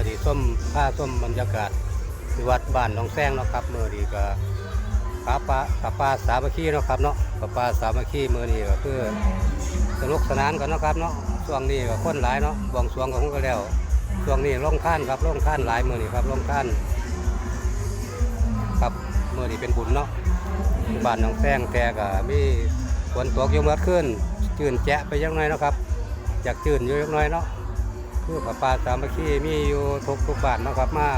อดีส้มผ้าส้มบรรยากาศที่วัดบ้านหนองแซงเนาะครับเมือดีก็ป้าป้าป้าป้าสามัคคีเนาะครับเนาะป้าป้าสามัคคีมือดีก็คือสนุกสนานกันเนาะครับเนาะช่วงนี้ก็คนหลายเนาะบวงสรวงของก็แล้วช่วงนี้ลงท่านครับลงท่านหลายเมือนี่ครับลงท่าน ครับเมือนี้เป็นบุญเนาะบ้านหนองแซงแต่ก็มีฝนตกยู่เมื่อคืนจืนแจะไปยังไงเนาะครับอยากจืนอยู่ยังน้อยเนาะ คือป้าป้าสามัคคีมีอยู่ทุกทุกบ้านนะครับมา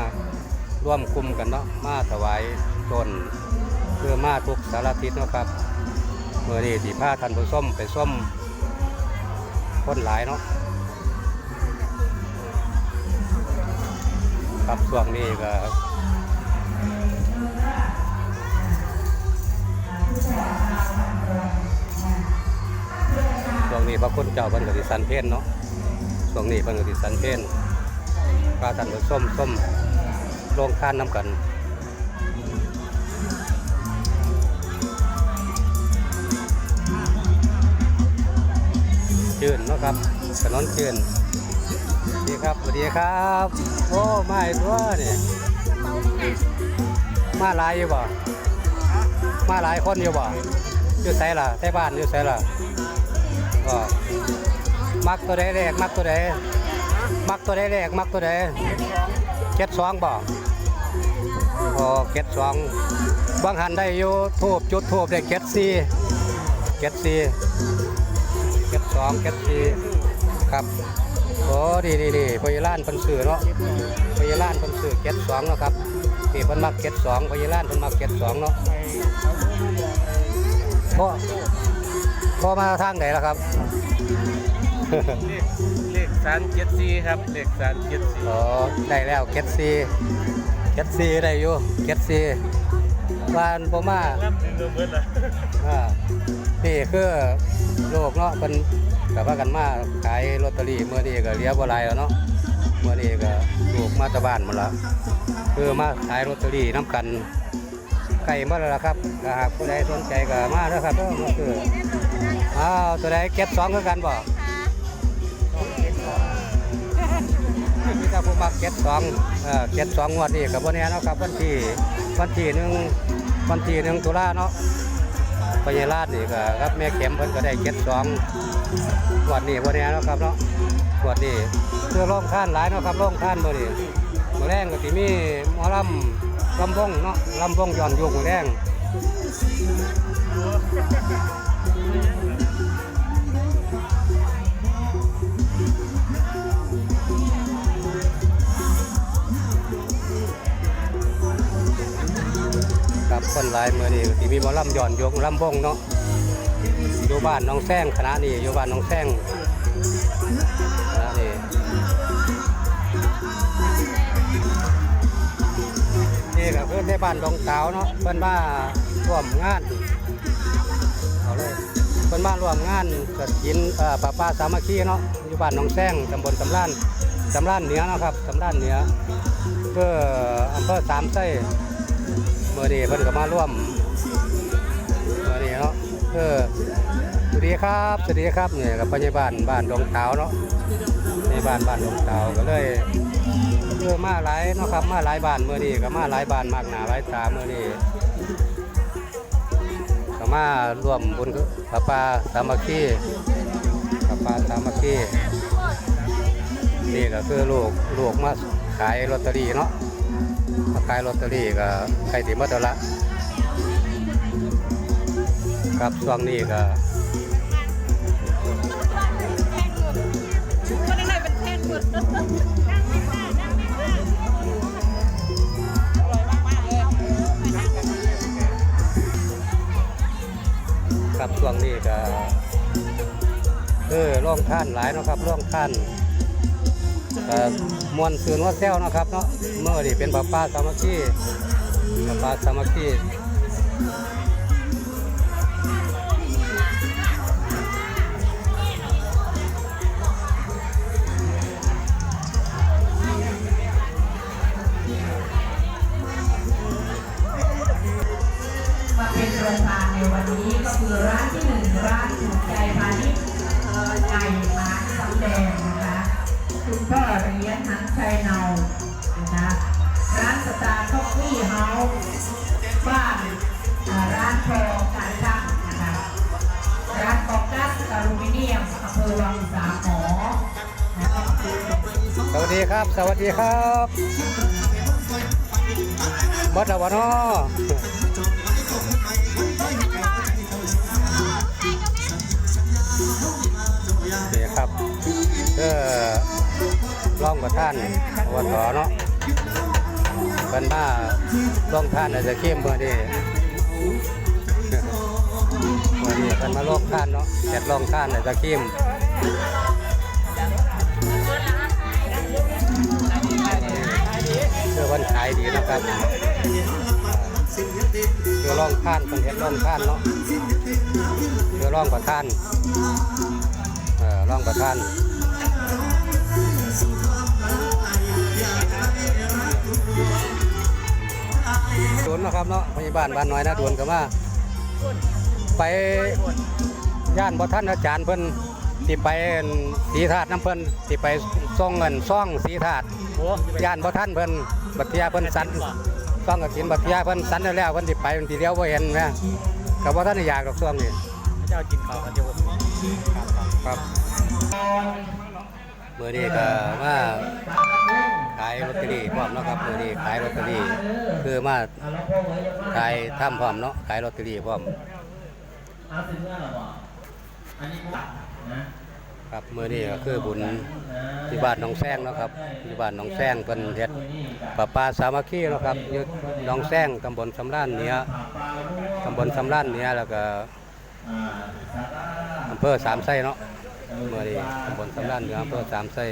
ร่วมกลุ่มกันเนาะมาถวายตนเพื่อมาทุกสารทิศนะครับเมื่อนี้สีผ้าทันผู้ส้มไปส้มคนหลายเนาะครับช่วงนี้ก็ช่วงนี้พระคุณเจ้าเพิ่นก็สิสันเพนเนาะ ช่วงนี้เพิ่นก็สิสันเพนปลาทันก็ส้มส้มลงข้านน้ำกันจืนเนาะครับถนนจืนสวัสดีครับสวัสดีครับ โอ้มาอีกตัวเนี่ยมาหลายอยู่บ่มาหลายคนอยู่บ่อยู่ไสล่ะใต้บ้านอยู่ไสล่ะก็ มักตัวใดแรกมักตัวใดมักตัวใดแรกมักตัวใดเจ็ดสองบ่โอ้เจ็ดสองบางหันได้อยู่ทูบจุดทูบได้เจ็ดสี่เจ็ดสี่เก็บสองเก็บสี่ครับโอ้ดีดีดีพยาล้านเพิ่นซื้อเนาะพยาล้านเพิ่นซื้อเก็บสองเนาะครับนี่เพิ่นมักเก็บสองพยาล้านพิ่นมักเก็บสองเนาะพ่อพ่อมาทางไหนล่ะครับ เลขเลขสามเจ็ดสี่ครับเลขสามเจ็ดสี่อ๋อได้แล้วเก็บสี่เก็บสี่ได้อยู่เก็บสี่วานบ่มารับถึงตัวเบิดละอ่านี่คือโลกเนาะเป็นกับว่ากันมาขายลอตเตอรี่เมื่อนี้ก็เหลี้ยบ่หลายแล้วเนาะเมื่อนี้ก็ลูกมาตะบ้านหมดละคือมาขายลอตเตอรี่น้ำกันไก่มาแล้วล่ะครับถ้าหากผู้ใดสนใจก็มาเด้อครับเด้อมาคืออ้าวตัวใดเก็บสองคือกันบ่ มีแต่ผู้มักเก็บสองเอ่อเก็บสองงวดนี้กับวันนี้เนาะครับวันที่วันที่หนึ่งวันที่หนึ่งตุลาเนาะพญาราชนี่ก็ครับแม่เข็มเพิ่นก็ได้เจ็ดสองวันนี้วันนี้เนาะครับเนาะวันนี้เพื่อร่องท่านหลายเนาะครับร่องท่านมื้อนี้มื้อแรงก็สิมีหมอลำลำวงเนาะลำวงย้อนยุคมือแรง คนหลายมื้อนี้ก็สิมีหมอลำย้อนยุคลำวงเนาะอยู่บ้านน้องแซงคณะนี้อยู่บ้านน้องแซงคณะนี้นี่ก็คือในบ้านดงเตาเนาะเพิ่อนมาร่วมงานเอาเลยเพิ่อนมาร่วมงานกฐินเอ่อป้าป้าสามัคคีเนาะอยู่บ้านหนองแซงตำบลสำรานสำรานเหนือนะครับสำรานเหนือเพื่ออำเภอสามไส้ เมื่อนี้เพิ่นก็มาร่วมเมื่อนี้เนาะเออสวัสดีครับสวัสดีครับเนี่ยกับพยาบาลบ้านดงเตาเนาะในบ้านบ้านดงเตาก็เลยเออมาหลายเนาะครับมาหลายบ้านเมื่อนี้ก็มาหลายบ้านมากหนาหลายตาเมื่อนี้ก็มาร่วมบุญกับป่าสามัคคีพระป่าสามัคคีนี่ก็คือลูกลูกมาขายลอตเตอรี่เนาะ มาขายลอตเตอรี่ก็ใครติมาตละครับช่วงนี้ก็ครับช่วงนี้ก็เออร่องท่านหลายนะครับร่องท่าน มวนซืนว่าแซวนะครับเนาะเมื่อนี่เป็นป้าป้าสามัคคีป้าป้าสามัคคีมาเป็นประธานในวันนี้ก็คือร้านที่หนึ่งร้านถูกใจพาณิชย์ไก่มาสำแดง คุณพ่อเรียนหันชัยเนานะคะร้านสตาร์คอฟฟี่เฮาส์บ้านร้านทองการช่างนะคะร้านกอกัสอลูมิเนียมอำเภอวังสามหมอนะคะสวัสดีครับ สวัสดีครับบดาวะเนาะนี่ครับเออ ร่องประท่านวันต่อเนาะเป็นมาร่องท่านอาจจะเข้มเมื่อนี้เมื่อนี้เป็นมาร่องท่านเนาะแกดร่องท่านอาจจะเข้มเพื่อวันขายดีนะครับเพื่อร่องท่านเป็นเห็ดร่องท่านเนาะเพื่อร่องประท่านเออร่องประท่าน วนนะครับเนาะพยาบาลบ้านน้อยนะดวนก็มาไปย่านบ่ท่านอาจารย์เพิ่นที่ไปสีธาตุน้ำเพิ่นที่ไปซ่องเงินซ่องสีธาตุโอ้ย่านบ่ท่านเพิ่นบัดเทียเพิ่นสันต้องกับกินบัดเทียเพิ่นสันแล้วแล้วเพิ่นสิไปเพิ่นสิเลี้ยวบ่เห็นแม่ก็บ่ทันได้อยากดอกช่วงนี้เจ้ากินข้าวกันอยู่ครับ มื้อนี้ก็มาขายลอตเตอรี่พร้อมเนาะครับมื้อนี้ขายลอตเตอรี่คือมาขายทํพร้อมเนาะขายลอตเตอรี่พร้อมเอาถึงเมื่อหรอบอกอันนี้ปุ๊บนะครับมื้อนี้ก็คือบุญที่บ้านหนองแซงเนาะครับที่บ้านหนองแซงเพิ่นเฮ็ดประปลาสามัคคีเนาะครับอยู่หนองแซงตำบลสำรานเหนือตำบลสำรานเหนือแล้วก็อ่าสาระอำเภอสามไส้เนาะ เมื่อนี้ตำบลสำรานเหนืออำเภอสามไส้